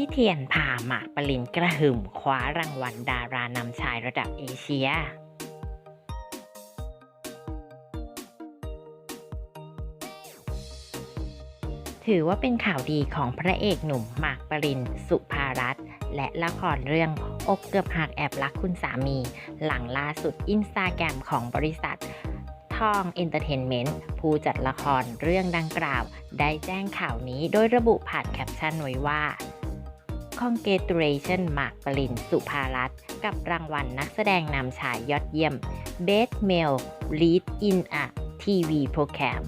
พี่เทียนพาหมากปรินกระหึ่มคว้ารางวัลดารานำชายระดับเอเชียถือว่าเป็นข่าวดีของพระเอกหนุ่มหมากปริน สุภารัตน์และละครเรื่องอกเกือบหักแอบรักคุณสามี หลังล่าสุดอินสตาแกรมของบริษัททองเอนเตอร์เทนเมนต์ผู้จัดละครเรื่องดังกล่าว ได้แจ้งข่าวนี้โดยระบุผ่านแคปชั่นไว้ว่า Congratulation หมากปรินสุภารัตน์กับรางวัลนักแสดงนำชายยอดเยี่ยม Best Male Lead in a TV Program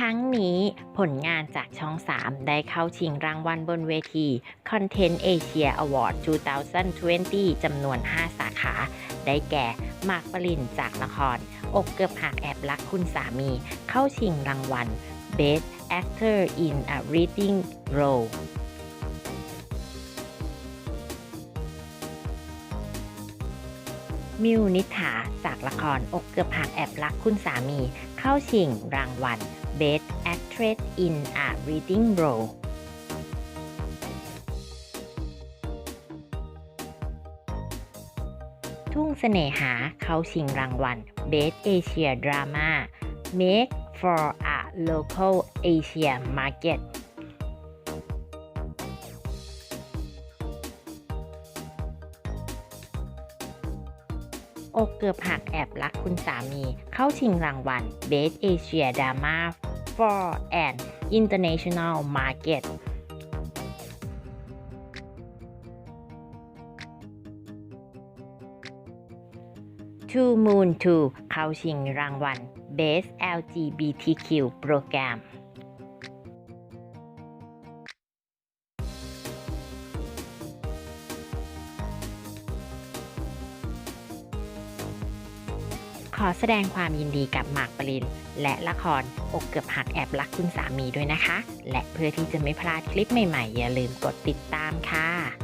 ทั้งนี้ผลงานจากช่อง 3 ได้เข้าชิงรางวัลบนเวที Content Asia Award 2020 จำนวน 5 สาขา ได้แก่มากปรินจากละคร อกเกือบหักแอบรักคุณสามี เข้าชิงรางวัล Best Actor in a Leading Role มิวนิษฐาจากละครอกเกือบหักแอบรักคุณสามี เข้าชิงรางวัล Best Actress in a Leading Role ทุ่งเสน่หาเข้าชิงรางวัล Best Asia Drama Make for a Local Asia Market อกเกือบหักแอบรักคุณสามี เข้าชิงรางวัล Best Asia Drama for an International Market Two Moon 2เข้าชิงรางวัล Best LGBTQ Program ขอแสดงความยินดีกับหมากปริน และละครอกเกือบหักแอบรักคุณสามีด้วยนะคะ และเพื่อที่จะไม่พลาดคลิปใหม่ๆ อย่าลืมกดติดตามค่ะ